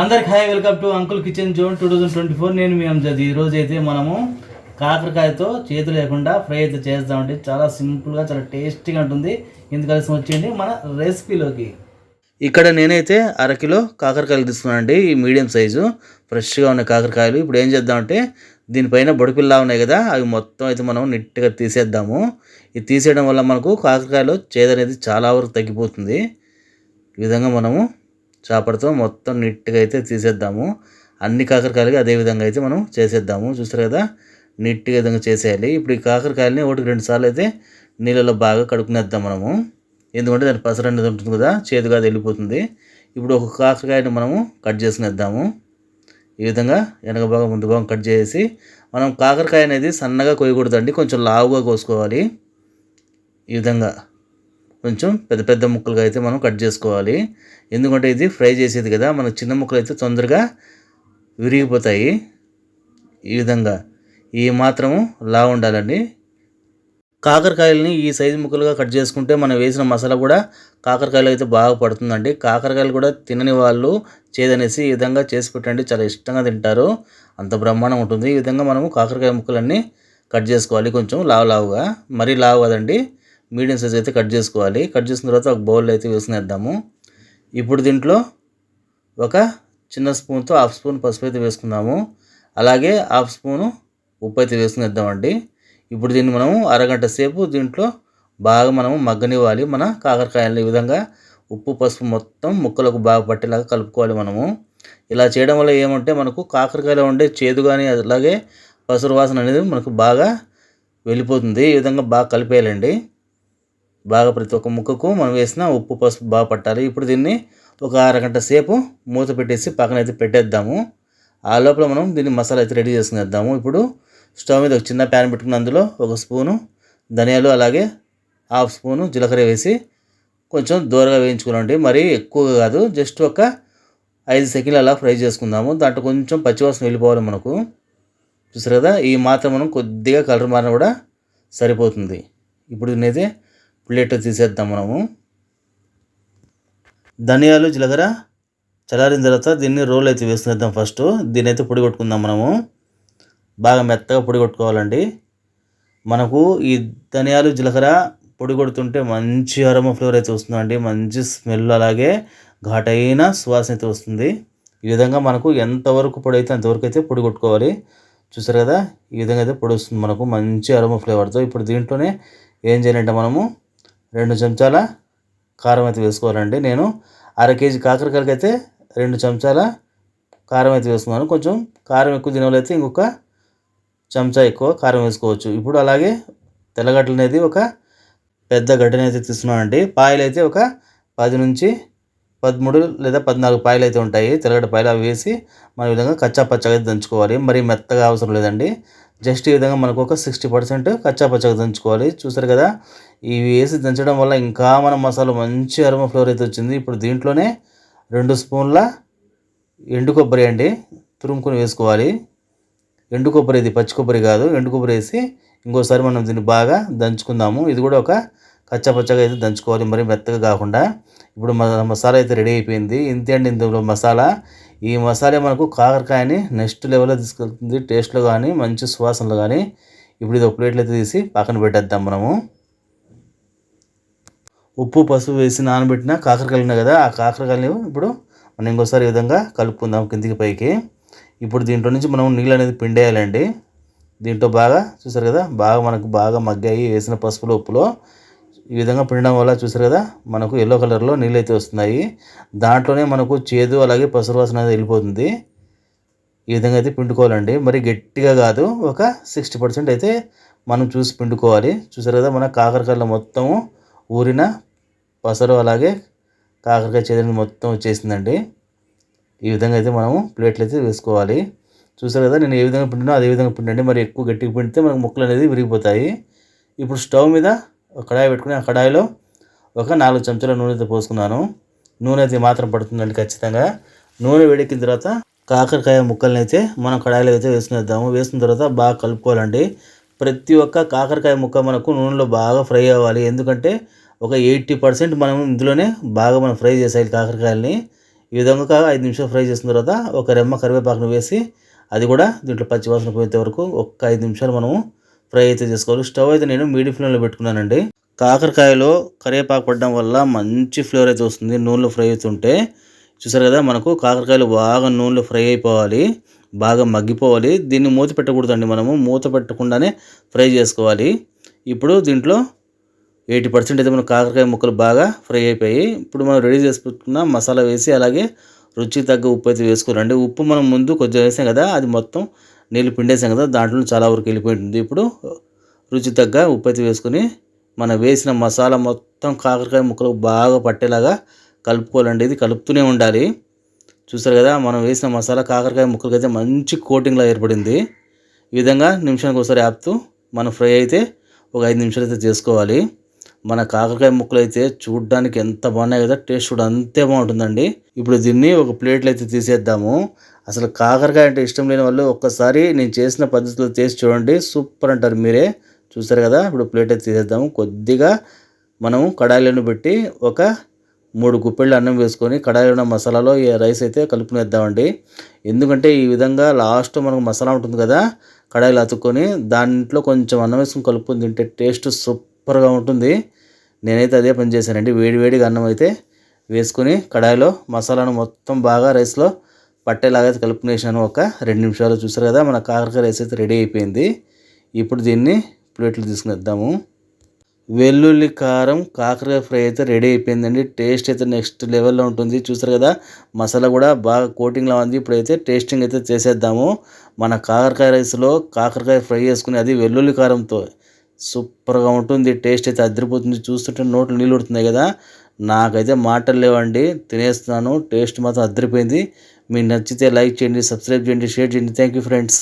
అందరికి hi welcome to uncle kitchen zone two thousand twenty four నేను మీ అంజద్. ఈరోజు అయితే మనము కాకరకాయతో చేతి లేకుండా ఫ్రై అయితే చేస్తామండి చాలా సింపుల్గా చాలా టేస్టీగా ఉంటుంది. ఇందుకలసి వచ్చేయండి మన రెసిపీలోకి. ఇక్కడ నేనైతే అరకిలో కాకరకాయలు తీసుకున్నానండి. ఈ మీడియం సైజు. ఫ్రెష్గా ఉన్న కాకరకాయలు. ఇప్పుడు ఏం చేద్దామంటే దీనిపైన బొడిపిల్లా ఉన్నాయి కదా అవి మొత్తం అయితే మనం నీట్గా తీసేద్దాము. ఇది తీసేయడం వల్ల మనకు కాకరకాయలో చేదు అనేది చాలా వరకు తగ్గిపోతుంది. ఈ విధంగా మనము చాపడతో మొత్తం నీట్గా అయితే తీసేద్దాము. అన్ని కాకరకాయలకి అదే విధంగా అయితే మనం చేసేద్దాము. చూస్తారు కదా? నీట్గా విధంగా చేసేయాలి. ఇప్పుడు ఈ కాకరకాయలని ఒకటి రెండు సార్లు అయితే నీళ్ళలో బాగా కడుక్కునేద్దాం మనము. ఎందుకంటే దాని పసరు అనేది ఉంటుంది కదా? చేదుగా అది వెళ్ళిపోతుంది. ఇప్పుడు ఒక కాకరకాయని మనము కట్ చేసుకునేద్దాము. ఈ విధంగా వెనక భాగం ముందు భాగం కట్ చేసి మనం కాకరకాయ అనేది సన్నగా కొయ్యకూడదండి. కొంచెం లావుగా కోసుకోవాలి. ఈ విధంగా కొంచెం పెద్ద పెద్ద ముక్కలుగా అయితే మనం కట్ చేసుకోవాలి. ఎందుకంటే ఇది ఫ్రై చేసేది కదా మనకు చిన్న ముక్కలు అయితే తొందరగా విరిగిపోతాయి. ఈ విధంగా ఈ మాత్రము లా ఉండాలండి. కాకరకాయలని ఈ సైజు ముక్కలుగా కట్ చేసుకుంటే మనం వేసిన మసాలా కూడా కాకరకాయలు అయితే బాగా పడుతుందండి. కాకరకాయలు కూడా తినని వాళ్ళు చేదనేసి ఈ విధంగా చేసి పెట్టండి చాలా ఇష్టంగా తింటారు. అంత బ్రహ్మాండం ఉంటుంది. ఈ విధంగా మనము కాకరకాయ ముక్కలన్నీ కట్ చేసుకోవాలి కొంచెం లావు లావుగా. మరీ లావు కదండి. మీడియం సైజ్ అయితే కట్ చేసుకోవాలి. కట్ చేసిన తర్వాత ఒక బౌల్ అయితే వేసుకునేద్దాము ఇప్పుడు దీంట్లో ఒక చిన్న స్పూన్తో హాఫ్ స్పూన్ పసుపు అయితే వేసుకుందాము. అలాగే హాఫ్ స్పూను ఉప్పు అయితే వేసుకునేద్దామండి ఇప్పుడు దీన్ని మనము అరగంట సేపు దీంట్లో బాగా మనము మగ్గనివ్వాలి. మన కాకరకాయలు ఈ విధంగా ఉప్పు పసుపు మొత్తం ముక్కలకు బాగా పట్టేలాగా కలుపుకోవాలి మనము. ఇలా చేయడం వల్ల ఏమంటే మనకు కాకరకాయలో ఉండే చేదు కానీ అలాగే పసురు వాసన అనేది మనకు బాగా వెళ్ళిపోతుంది. ఈ విధంగా బాగా కలిపేయాలండి. బాగా ప్రతి ఒక్క ముక్కకు మనం వేసిన ఉప్పు పసుపు బాగా పట్టాలి. ఇప్పుడు దీన్ని ఒక అరగంట సేపు మూత పెట్టేసి పక్కన అయితే పెట్టేద్దాము. ఆ లోపల మనం దీన్ని మసాలా అయితే రెడీ చేసుకునేద్దాము. ఇప్పుడు స్టవ్ మీద ఒక చిన్న ప్యాన్ పెట్టుకుని అందులో ఒక స్పూను ధనియాలు అలాగే హాఫ్ స్పూను జీలకర్ర వేసి కొంచెం దూరగా వేయించుకోనండి మరీ ఎక్కువగా కాదు జస్ట్ ఒక ఐదు సెకండ్లు అలా ఫ్రై చేసుకుందాము. దాంట్లో కొంచెం పచ్చివాసన వెళ్ళిపోవాలి మనకు. చూసారు కదా ఈ మాత్రం మనం కొద్దిగా కలర్ మారిన కూడా సరిపోతుంది. ఇప్పుడు నేనైతే ప్లేట్ తీసేద్దాం మనము. ధనియాలు జీలకర్ర చల్లారిన తర్వాత దీన్ని రోల్ అయితే వేసుకునేద్దాం ఫస్ట్. దీన్ని అయితే పొడి కొట్టుకుందాం మనము. బాగా మెత్తగా పొడి కొట్టుకోవాలండి. మనకు ఈ ధనియాలు జీలకర్ర పొడి కొడుతుంటే మంచి అరమ ఫ్లేవర్ అయితే వస్తుందండి. మంచి స్మెల్ అలాగే ఘాటైన సువాసన అయితే వస్తుంది. ఈ విధంగా మనకు ఎంతవరకు పొడి అయితే అంతవరకు అయితే పొడి కొట్టుకోవాలి. చూసారు కదా? ఈ విధంగా అయితే పొడి వస్తుంది మనకు. మంచి అరమ ఫ్లేవర్తో ఇప్పుడు దీంట్లోనే ఏం చేయాలంటే మనము రెండు చెంచాల కారం అయితే వేసుకోవాలండి. నేను అర కేజీ కాకరకాయలకి అయితే రెండు చెంచాల కారం అయితే వేసుకున్నాను. కొంచెం కారం ఎక్కువ తినవాలైతే ఇంకొక చెంచా ఎక్కువ కారం వేసుకోవచ్చు. ఇప్పుడు అలాగే తెల్లగడ్డలు అనేది ఒక పెద్ద గడ్డని అయితే తీసుకున్నానండి పాయలు అయితే ఒక పది నుంచి పదమూడు లేదా పద్నాలుగు పాయలు అయితే ఉంటాయి. తెల్లగడ్డ పాయలు అవి వేసి మన విధంగా కచ్చా పచ్చగా అయితే దంచుకోవాలి. మరి మెత్తగా అవసరం లేదండి. జస్ట్ ఈ విధంగా మనకు ఒక సిక్స్టీ పర్సెంట్ కచ్చా పచ్చగా దంచుకోవాలి. చూసారు కదా? ఇవి వేసి దంచడం వల్ల ఇంకా మన మసాలా మంచి అరుమ ఫ్లేవర్ అయితే వచ్చింది. ఇప్పుడు దీంట్లోనే రెండు స్పూన్ల ఎండు కొబ్బరి అండి తురుముకొని వేసుకోవాలి. ఎండు కొబ్బరి ఇది పచ్చి కొబ్బరి కాదు. ఎండు కొబ్బరి వేసి ఇంకోసారి మనం దీన్ని బాగా దంచుకుందాము. ఇది కూడా ఒక కచ్చా పచ్చగా అయితే దంచుకోవాలి. మరి మెత్తగా కాకుండా. ఇప్పుడు మన మసాలా అయితే రెడీ అయిపోయింది. ఇంతే అండి ఇందులో మసాలా. ఈ మసాలా మనకు కాకరకాయని నెక్స్ట్ లెవెల్లో తీసుకెళ్తుంది. టేస్ట్లో కానీ మంచి సువాసనలు కానీ ఇప్పుడు ఇది ఒక ప్లేట్లో అయితే తీసి పక్కన పెట్టేద్దాం మనము. ఉప్పు పసుపు వేసి నానబెట్టిన కాకరకాయలు ఉన్నాయి కదా ఆ కాకరకాయలు ఇప్పుడు మనం ఇంకోసారి ఈ విధంగా కలుపుకుందాం కిందికి పైకి. ఇప్పుడు దీంట్లో నుంచి మనం నీళ్ళు అనేది పిండేయాలండి. దీంట్లో బాగా చూసారు కదా బాగా మనకు బాగా మగ్గాయి వేసిన పసుపులో ఉప్పులో. ఈ విధంగా పిండడం వల్ల చూసారు కదా మనకు ఎల్లో కలర్లో నీళ్ళు అయితే వస్తున్నాయి. దాంట్లోనే మనకు చేదు అలాగే పసురు వాసన అనేది వెళ్ళిపోతుంది. ఈ విధంగా అయితే పిండుకోవాలండి. మరి గట్టిగా కాదు ఒక సిక్స్టీ పర్సెంట్ అయితే మనం చూసి పిండుకోవాలి. చూసారు కదా మన కాకరకాయలు మొత్తము ఊరిన పసరు అలాగే కాకరకాయ చేదని మొత్తం వచ్చేసిందండి. ఈ విధంగా అయితే మనము ప్లేట్లు అయితే వేసుకోవాలి. చూసారు కదా నేను ఏ విధంగా పిండినో అదే విధంగా పిండండి. మరి ఎక్కువ గట్టిగా పిండితే మనకు ముక్కలు అనేది విరిగిపోతాయి. ఇప్పుడు స్టవ్ మీద కడాయి పెట్టుకుని ఆ కడాయిలో ఒక నాలుగు చెంచాల నూనె అయితే పోసుకున్నాను. నూనె అయితే మాత్రం పడుతుందండి ఖచ్చితంగా. నూనె వేడెక్కిన తర్వాత కాకరకాయ ముక్కల్ని అయితే మనం కడాయిలో అయితే వేసుకునేద్దాము. వేసిన తర్వాత బాగా కలుపుకోవాలండి. ప్రతి ఒక్క కాకరకాయ ముక్క మనకు నూనెలో బాగా ఫ్రై అవ్వాలి. ఎందుకంటే ఒక ఎయిటీ పర్సెంట్ మనం ఇందులోనే బాగా మనం ఫ్రై చేసేయాలి కాకరకాయలని. ఈ విధంగా ఐదు నిమిషాలు ఫ్రై చేసిన తర్వాత ఒక రెమ్మ కరివేపాకును వేసి అది కూడా దీంట్లో పచ్చివాసన పోయేంత వరకు ఒక్క ఐదు నిమిషాలు మనము ఫ్రై అయితే చేసుకోవాలి. స్టవ్ అయితే నేను మీడియం ఫ్లేమ్లో పెట్టుకున్నానండి. కాకరకాయలో కరివేపాకు పడడం వల్ల మంచి ఫ్లేవర్ అయితే వస్తుంది. నూనెలో ఫ్రై అవుతుంటే చూసారు కదా మనకు కాకరకాయలు బాగా నూనెలో ఫ్రై అయిపోవాలి. బాగా మగ్గిపోవాలి. దీన్ని మూత పెట్టకూడదండి మనము. మూత పెట్టకుండానే ఫ్రై చేసుకోవాలి. ఇప్పుడు దీంట్లో ఎయిటీ పర్సెంట్ అయితే మన కాకరకాయ ముక్కలు బాగా ఫ్రై అయిపోయి ఇప్పుడు మనం రెడీ చేసి పెట్టుకున్న మసాలా వేసి అలాగే రుచికి తగ్గ ఉప్పు అయితే వేసుకోరండి ఉప్పు మనం ముందు కొద్దిగా వేసాం కదా అది మొత్తం నీళ్ళు పిండేసాం కదా దాంట్లో చాలా వరకు వెళ్ళిపోయింది ఇప్పుడు రుచి తగ్గ ఉప్పు వేసుకొని మనం వేసిన మసాలా మొత్తం కాకరకాయ ముక్కలకు బాగా పట్టేలాగా కలుపుకోవాలండి. ఇది కలుపుతూనే ఉండాలి. చూసారు కదా మనం వేసిన మసాలా కాకరకాయ ముక్కలకి అయితే మంచి కోటింగ్లా ఏర్పడింది. ఈ విధంగా నిమిషానికి ఒకసారి ఆపుతూ మనం ఫ్రై అయితే ఒక ఐదు నిమిషాలు అయితే చేసుకోవాలి. మన కాకరకాయ ముక్కలు అయితే చూడడానికి ఎంత బాగున్నాయి కదా టేస్ట్ కూడా అంతే బాగుంటుందండి. ఇప్పుడు దీన్ని ఒక ప్లేట్లో అయితే తీసేద్దాము. అసలు కాకరకాయ అంటే ఇష్టం లేని వాళ్ళు ఒక్కసారి నేను చేసిన పద్ధతిలో చేసి చూడండి. సూపర్ అంటారు మీరే. చూసారు కదా? ఇప్పుడు ప్లేట్ అయితే తీసేద్దాము. కొద్దిగా మనము కడాయిలను పెట్టి ఒక మూడు గుప్పెళ్ళు అన్నం వేసుకొని కడాయిలో ఉన్న మసాలాలో ఈ రైస్ అయితే కలుపునేద్దామండి. ఎందుకంటే ఈ విధంగా లాస్ట్ మనకు మసాలా ఉంటుంది కదా కడాయిలు అతుక్కొని దాంట్లో కొంచెం అన్నం వేసుకొని కలుపుకొని తింటే టేస్ట్ సూపర్గా ఉంటుంది. నేనైతే అదే పని చేశానండి. వేడివేడిగా అన్నం అయితే వేసుకుని కడాయిలో మసాలాను మొత్తం బాగా రైస్లో పట్టేలాగా అయితే కలుపుకునేసాను ఒక రెండు నిమిషాలు చూసారు కదా మన కాకరకాయ రైస్ అయితే రెడీ అయిపోయింది. ఇప్పుడు దీన్ని ప్లేట్లు తీసుకునేద్దాము. వెల్లుల్లి కారం కాకరకాయ ఫ్రై అయితే రెడీ అయిపోయిందండి. టేస్ట్ అయితే నెక్స్ట్ లెవెల్లో ఉంటుంది. చూసారు కదా మసాలా కూడా బాగా కోటింగ్లో ఉంది. ఇప్పుడైతే టేస్టింగ్ అయితే చేసేద్దాము. మన కాకరకాయ రైస్లో కాకరకాయ ఫ్రై చేసుకుని అది వెల్లుల్లి కారంతో సూపర్గా ఉంటుంది టేస్ట్ అయితే అదిరిపోతుంది. చూస్తుంటే నోట్లు నీళ్ళు ఉడుతున్నాయి కదా. నాకైతే మాటలు లేవండి తినేస్తున్నాను టేస్ట్ మాత్రం అదిరిపోయింది. మీకు నచ్చితే లైక్ చేయండి సబ్స్క్రైబ్ చేయండి షేర్ చేయండి. Thank you friends